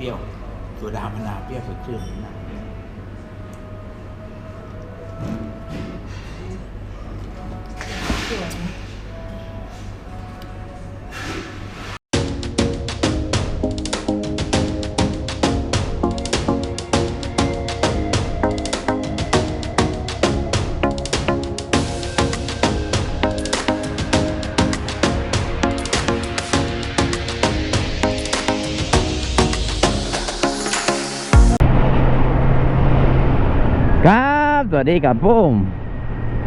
เปรี้ยวโซดามะนาวเปรี้ยวสดชื่นนะ สวัสดีกับผม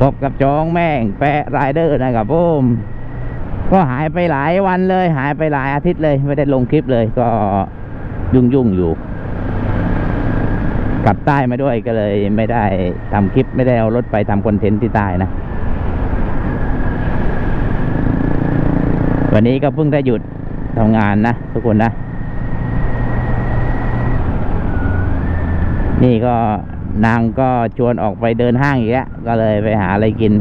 พบกับจองแม่งแปะไรเดอร์นะครับผมก็หายไปหลายวันเลย หายไปหลายอาทิตย์เลย ไม่ได้ลงคลิปเลย ก็ยุ่งยุ่งอยู่ กลับใต้มาด้วยก็เลยไม่ได้ทำคลิปไม่ได้เอารถไปทำคอนเทนต์ที่ใต้นะ วันนี้ก็เพิ่งได้หยุดทำงานนะทุกคนนะ นี่ก็ นางก็ชวนออกไปเดินห้างอีกแล้วก็เลยไปหาอะไรกิน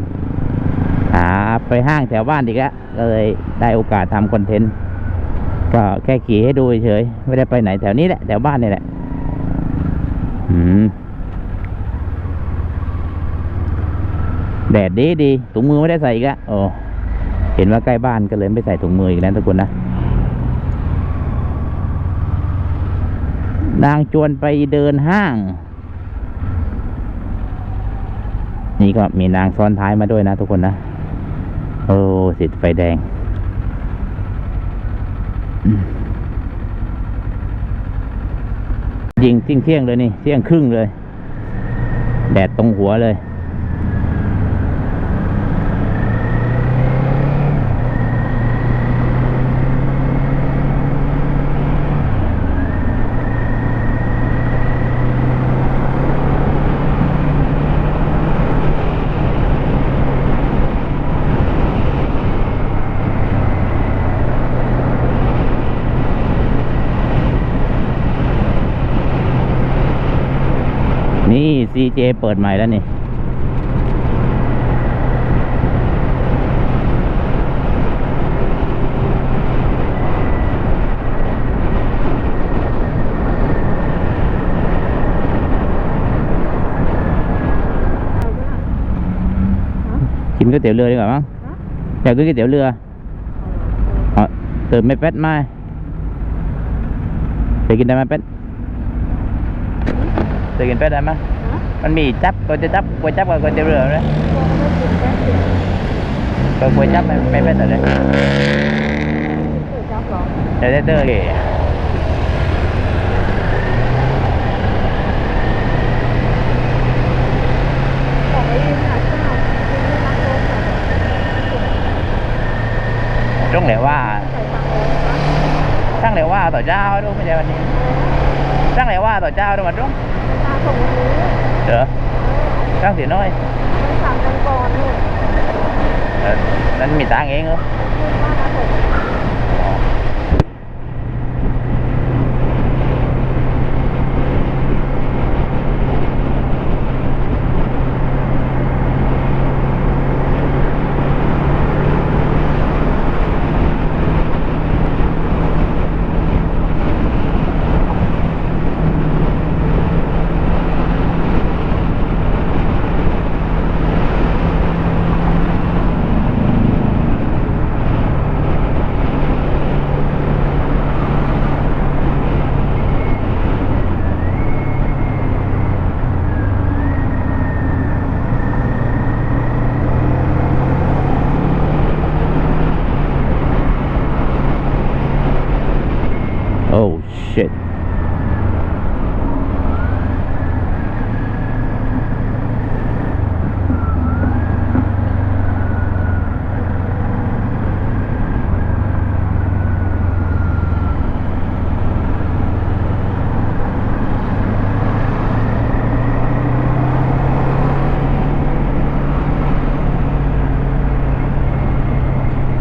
หาไปห้างแถวบ้านอีกแล้วก็เลยได้โอกาสทำคอนเทนต์ก็แค่ขี่ให้ดูเฉยๆไม่ได้ไปไหนแถวนี้แหละแถวบ้านนี่แหละอืมแดดดีดีถุงมือไม่ได้ใส่อีกแล้วโอ้เห็นว่าใกล้บ้านก็เลยไม่ใส่ถุงมืออีกแล้วทุกคนนะนางชวนไปเดินห้าง นี่ก็มีนางซ้อนท้ายมาด้วยนะทุกคนนะ โอ้สิทธิ์ไฟแดง ยิงเที่ยงเที่ยงเลยนี่ เที่ยงครึ่งเลย แดดตรงหัวเลย นี่ CJ เปิดใหม่แล้วนี่กินก๋วยเตี๋ยวเรือดีกว่ามั้งอยากกินก๋วยเตี๋ยวเรืออ๋อเติมไม่เป็ดไหมไปกินได้ไหมเป็ดไปกินเป็ดได้ไหม มันมีจับก๋วยจับก๋วยจับกับก๋วยเตี๋ยวเรือเลยก็ก๋วยจับไม่ไม่เป็ดอะไรเดี๋ยวได้เตอเลยตรงไหนว่าตั้งไหนว่าต่อเจ้าดูไม่ใช่วันนี้ตั้งไหนว่าต่อเจ้าดูมาตรงเดี๋ยวตั้งเสียมันมีตัง ค์เองเหรออ๋อ โอ้ shit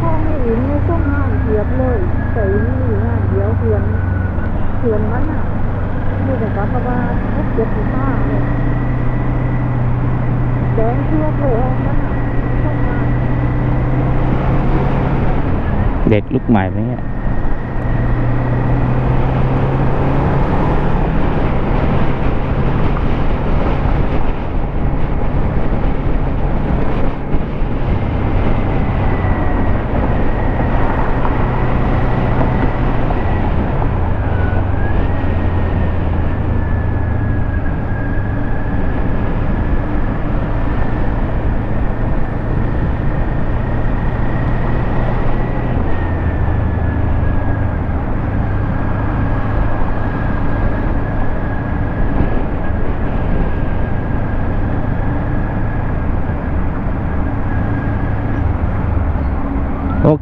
พ่อไม่อินไม่ต้องงานเทียบเลยแต่อินมีงานเดียวเพื่อนเพื่อนมันอะมีแต่กับว่าพบเจ็ดสิบห้าเลยแดงทั่วเลยมันอะไม่ต้องงาน เด็กลูก ใหม่ไหมเนี่ย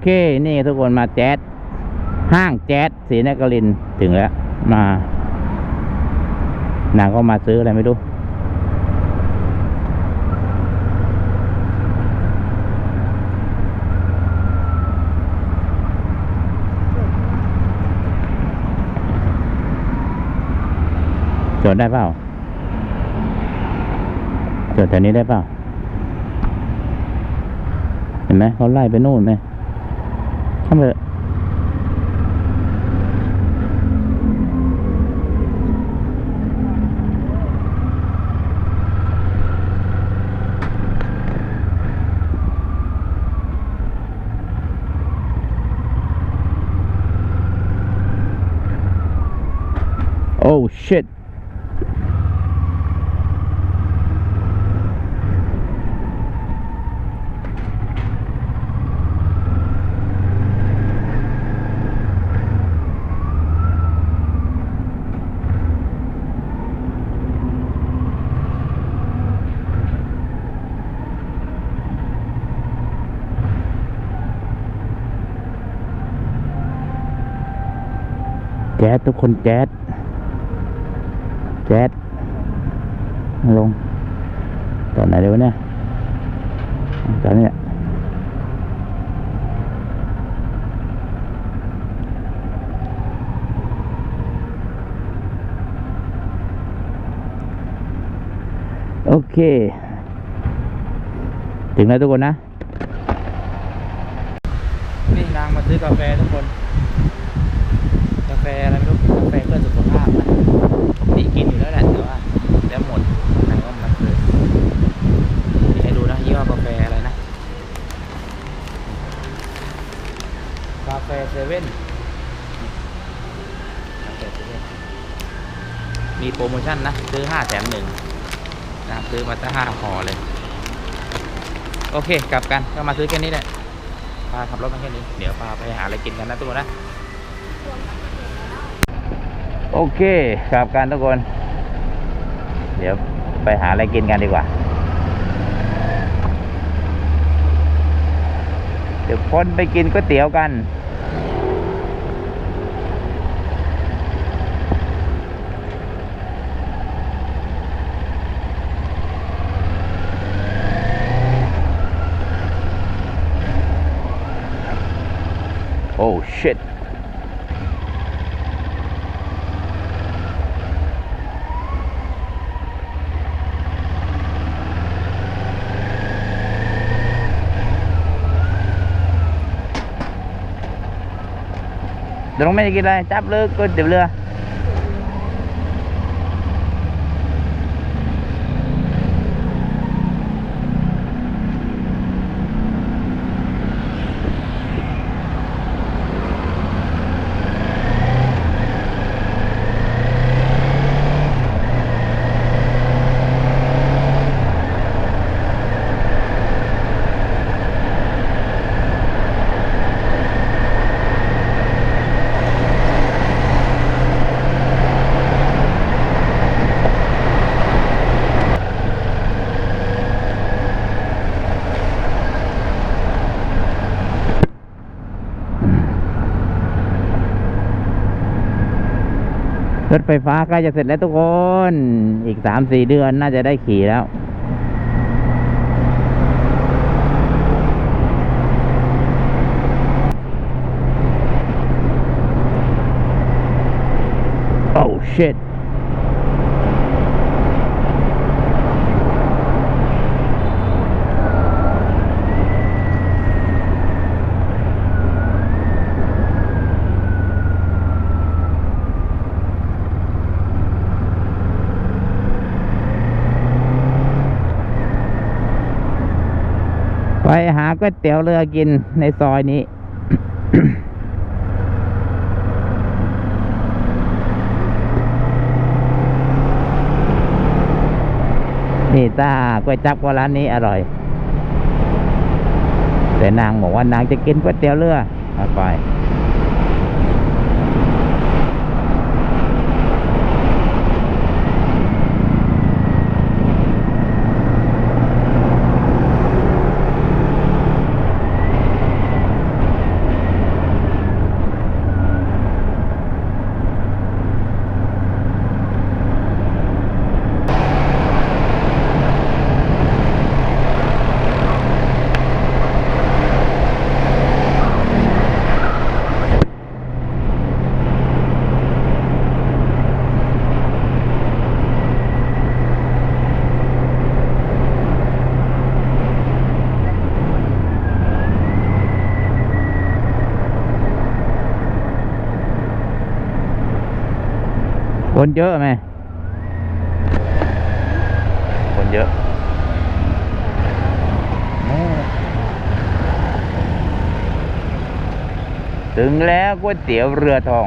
เค นี่ทุกคนมาแจ๊ดห้างแจ๊ดศรีนครินถึงแล้วมานางก็มาซื้ออะไรไม่รู้จอดได้เปล่าจอดแถวนี้ได้เปล่า เห็นไหมเขาไล่ไปนู่นไหม Oh shit. ทุกคนแจ๊ดแจ๊ดลง ตอนไหนเดี๋ยวเนี่ยตอนนี้โอเค ถึงแล้วทุกคนนะ นี่นางมาซื้อกาแฟทุกคน กาแฟอะไร พื่อสุขภาพนะนี่กินอยู่แล้วแหละแต่ว่าแล้วหมดนางก็มาซื้อนี่ให้ดูนะยี่ห้อกาแฟอะไรนะ กาแฟเซเว่นกาแฟเซเว่นมีโปรโมชั่นนะ ซื้อห้าแถมหนึ่งนะซื้อมาตั้งห้าห่อเลย โอเค กลับกันก็มาซื้อแค่นี้แหละพาขับรถมาแค่นี้ เดี๋ยวพาไปหาอะไรกินกันนะทุกคนนะ โอเคกลับกันทุกคน เดี๋ยวไปหาอะไรกินกันดีกว่า เดี๋ยวคนไปกินก๋วยเตี๋ยวกันโอ้ shit เดี๋ยวน้องไม่ได้กินอะไรจับเลยก๋วยเตี๋ยวเรือ รถไฟฟ้าใกล้จะเสร็จแล้วทุกคน อีกสามสี่เดือนน่าจะได้ขี่แล้ว โอ้ shit ไปหาก๋วยเตี๋ยวเรือกินในซอยนี้ นี่ตาก๋วยจับก็ร้านนี้อร่อย แต่นางบอกว่านางจะกินก๋วยเตี๋ยวเรือไป คนเยอะไหม คนเยอะโอ้ถึงแล้วก๋วยเตี๋ยวเรือทอง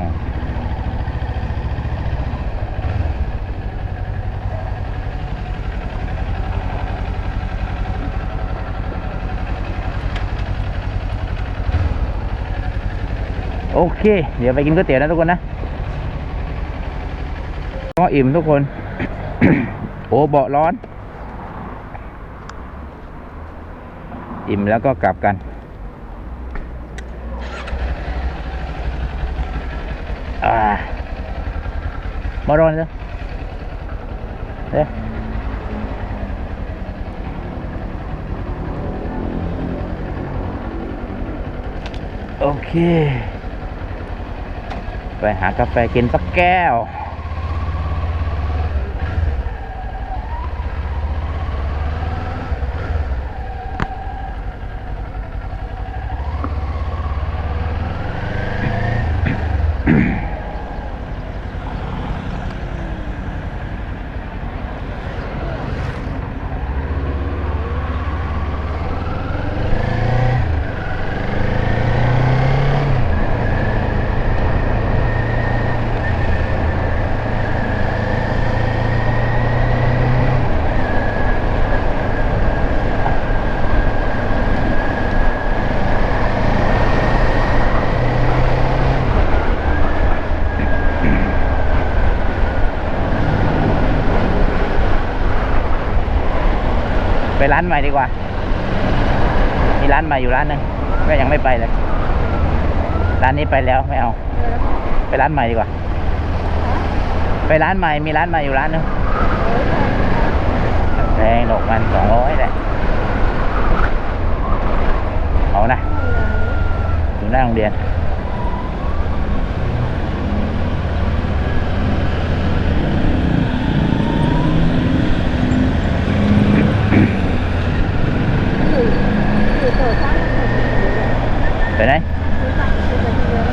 โอเค เดี๋ยวไปกินก๋วยเตี๋ยวนะทุกคนนะ ก็อิ่มทุกคน โอ้เบาร้อน อิ่มแล้วก็กลับกัน อ่ามารอนเลยเด้โอเค ไปหากาแฟกินสักแก้ว ไปร้านใหม่ดีกว่า มีร้านใหม่อยู่ร้านหนึ่งก็ยังไม่ไปเลย ร้านนี้ไปแล้วไม่เอา ไปร้านใหม่ดีกว่า ไปร้านใหม่มีร้านใหม่อยู่ร้านหนึงแพงดอกมันสองร้อยแหละ เอานะถึงหน้าโรงเรียน อยู่ อยู่เปิดร้านอาหารไปไหนซื้อสั่งซื้อไปเยอะ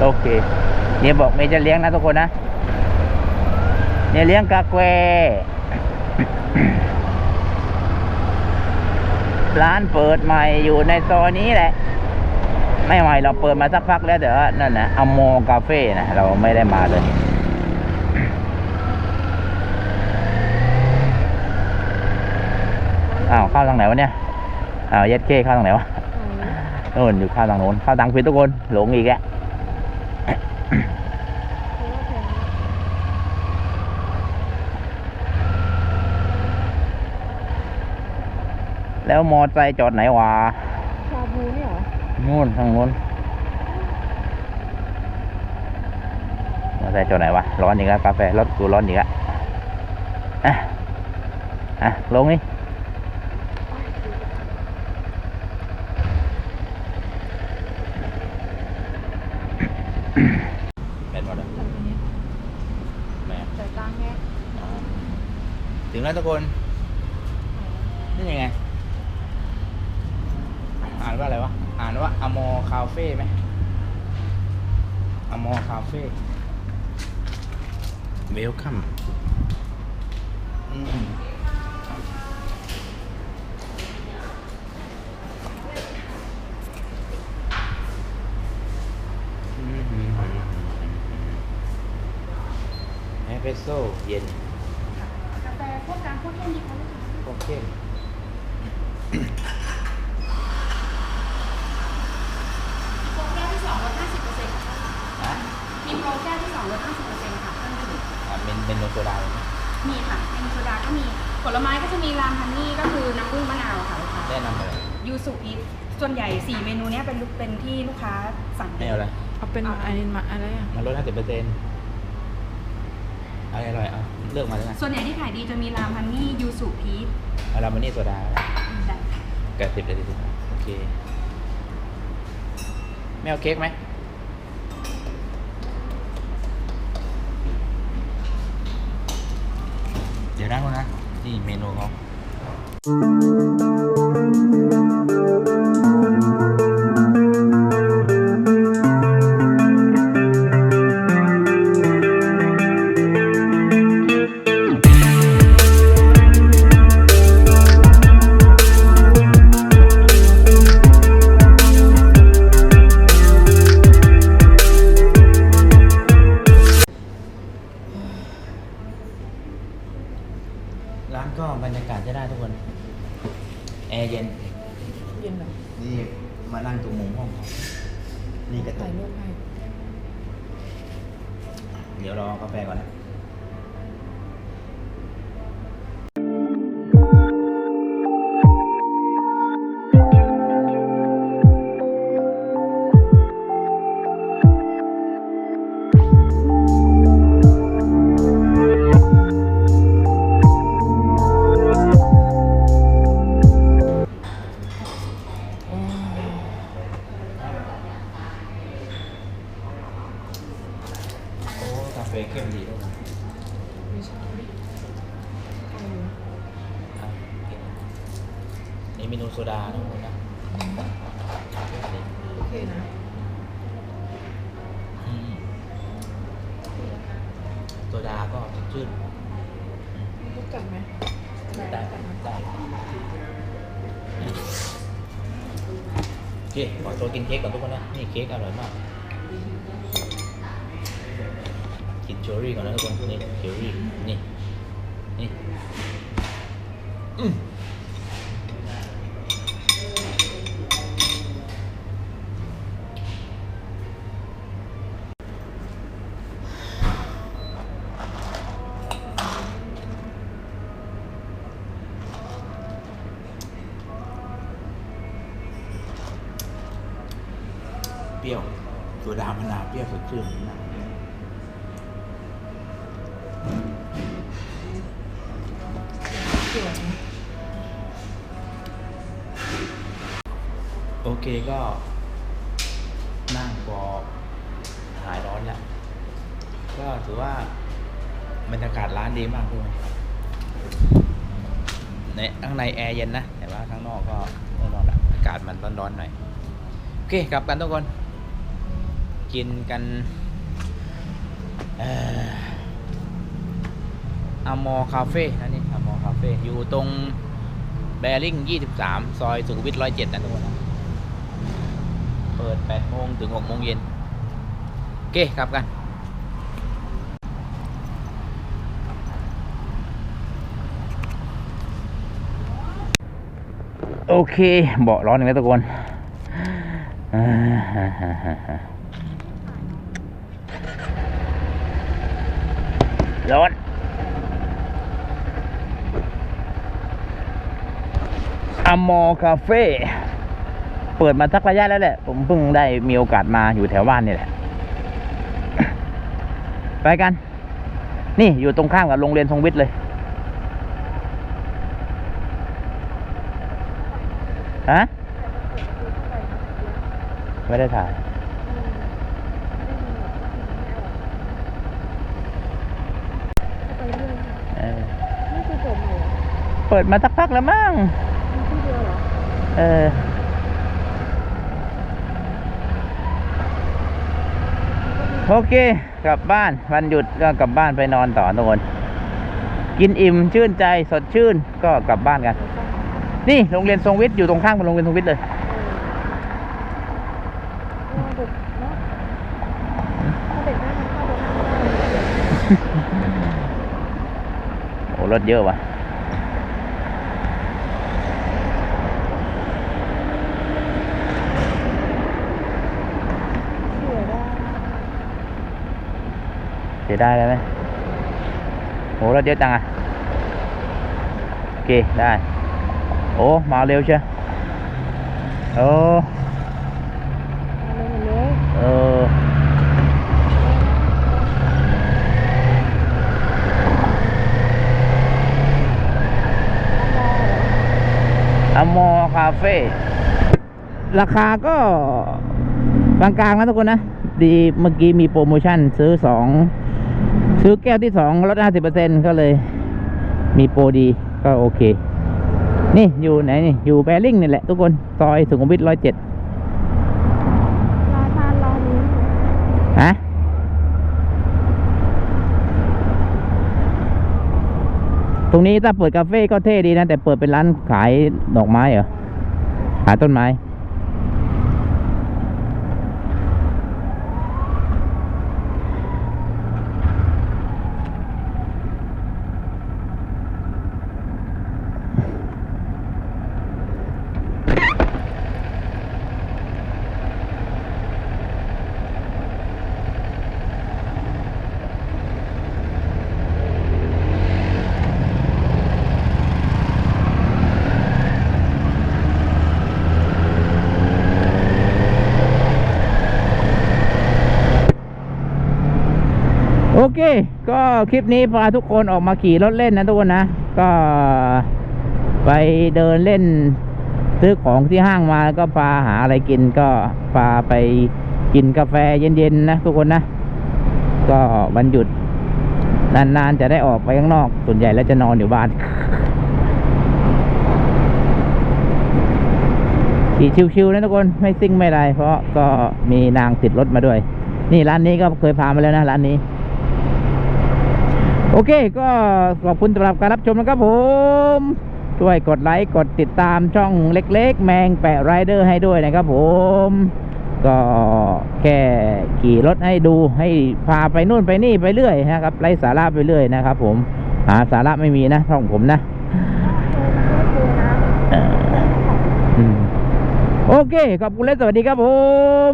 โอเคเนี่ยบอกเมย์จะเลี้ยงนะทุกคนนะเนี่ยเลี้ยงกาแฟร้านเปิดใหม่อยู่ในซอยนี้แหละ ไม่ใหม่เราเปิดมาสักพักแล้วแต่ว่านั่นนะอโมคาเฟ่นะเราไม่ได้มาเลยอ้าวเข้าทางไหนวะเนี่ยอ้าวเย็ดเก้เข้าทางไหนวะโน่นอยู่เข้าทางโน้นเข้าทางผิดทุกคนหลงอีกแล้ว แล้วมอไซค์จอดไหนวะชาบูเนี่ยเหรอนู่นทางนู้นมอไซค์จอดไหนวะ ร้อนอีกแล้วกาแฟรถกูร้อนอีกแล้วอะ อะ ลงนี่เป็นหมดแล้วใส่ตรงนี้แม่ใส่ตังค์ไงถึงแล้วทุกคนนี่ยังไง อ่านว่าอะไรวะ อ่านว่าอโมคาเฟ่ไหมอโมคาเฟ่เวลคัมเอสเปรสโซ่เย็นกาแฟพวกกลางพวกเย็นดีคะลูกค้าโอเคโปรแก้วที่สองลด50%ค่ะ อะ มีโปรแก้วที่สองลด50%ค่ะเครื่องดื่ม อะ เป็นเป็นโนโซดาเลยไหมมีค่ะเมนูโซดาก็มีผลไม้ก็จะมีรามฮันนี่ก็คือน้ำผึ้งมะนาวค่ะลูกค้าแนะนำเลยยูสุพีชส่วนใหญ่ 4 เมนูเนี้ยเป็นลูกเป็นที่ลูกค้าสั่งไม่เอาอะไรเอาเป็นอันนี้มาอะไรอะมันลดห้าสิบเปอร์เซ็นต์อะไรอร่อยเอาเลือกมาแล้วกันส่วนใหญ่ที่ขายดีจะมีรามฮันนี่ยูสุพีชเอาเรามานี่โซดาก็ได้ได้แกสิบเลยสิโอเคไม่เอาเค้กไหม เดี๋ยวนะคุณนะ นี่เมนูเขา เค้กอร่อยมาก กินเชอรี่ก่อนนะทุกคน นี่เชอร์รี่ นี่ นี่ รี้ยวสดชื่นนะโอเคก็ นั่งพอหายร้อนแล้ว ก็ถือว่าบรรยากาศร้านดีมากทุกคนในข้างในแอร์เย็นนะ แต่ว่าข้างนอกก็แน่นอนละอากาศมันร้อนๆหน่อย โอเคกลับกันทุกคน กินกันอ่ออมอคาเฟ่นะนี่อมอคาเฟ่อยู่ตรงแบริ่ง 23 ซอยสุขุมวิท 107 นะทุกคนนะเปิด 8 โมงถึง 6 โมงเย็นโอเคกลับกัน โอเค เบาะร้อนอีกแล้วทุกคนอ่า ร้อนอมอคาเฟ่เปิดมาสักระยะแล้วแหละ ผมเพิ่งได้มีโอกาสมาอยู่แถวบ้านนี่แหละ ไปกัน นี่อยู่ตรงข้ามกับโรงเรียนทรงวิทย์เลยฮะไม่ได้ถ่าย ไปเรื่อย เออ นี่คือผมเหรอ เปิดมาสักพักแล้วมั้งมีที่เดียวเหรอเออโอเค กลับบ้านวันหยุดก็กลับบ้านไปนอนต่อทุกคนกินอิ่มชื่นใจสดชื่นก็กลับบ้านกัน นี่โรงเรียนทรงวิทย์อยู่ตรงข้ามกับโรงเรียนทรงวิทย์เลยเออเด็กเนาะถ้าเด็กได้มันเข้าไปนั่งได้โอ้รถเยอะว่ะ เชื่อได้ เสียได้เลยไหมโหรถเยอะจังอะโอเคได้โอ้มาเร็วเชียวโอ้เอาเลยหมดเลยเอออมอคาเฟ่ราคาก็กลางๆนะทุกคนนะ ดีเมื่อกี้มีโปรโมชั่นซื้อสอง ซื้อแก้วที่สองลดห้าสิบเปอร์เซ็นก็เลย มีโปรดีก็โอเค นี่อยู่ไหนนี่ อยู่แบริ่งนี่แหละทุกคน ซอยสุขุมวิทร้อยเจ็ดร้านทานร้านนี้ฮะตรงนี้ถ้าเปิดคาเฟ่ก็เท่ดีนะ แต่เปิดเป็นร้านขายดอกไม้เหรอ ขายต้นไม้ เค ก็คลิปนี้พาทุกคนออกมาขี่รถเล่นนะทุกคนนะ ก็ไปเดินเล่น ซื้อของที่ห้างมาแล้วก็พาหาอะไรกินก็พาไปกินกาแฟเย็นๆนะทุกคนนะ ก็วันหยุดนานๆจะได้ออกไปข้างนอก ส่วนใหญ่แล้วจะนอนอยู่บ้านขี่ชิวๆนะทุกคนไม่ซิ่งไม่ไรเพราะก็มีนางติดรถมาด้วย นี่ร้านนี้ก็เคยพามาแล้วนะร้านนี้ โอเคก็ขอบคุณสำหรับการรับชมนะครับผม ช่วยกดไลค์กดติดตามช่องเล็กๆ แมงแปะไรเดอร์ให้ด้วยนะครับผม ก็แค่ขี่รถให้ดูให้พาไปนู่นไปนี่ไปเรื่อยนะครับไร้สาระไปเรื่อยนะครับผมหาสาระไม่มีนะช่องผมนะเอออืมโอเค ขอบคุณและสวัสดีครับผม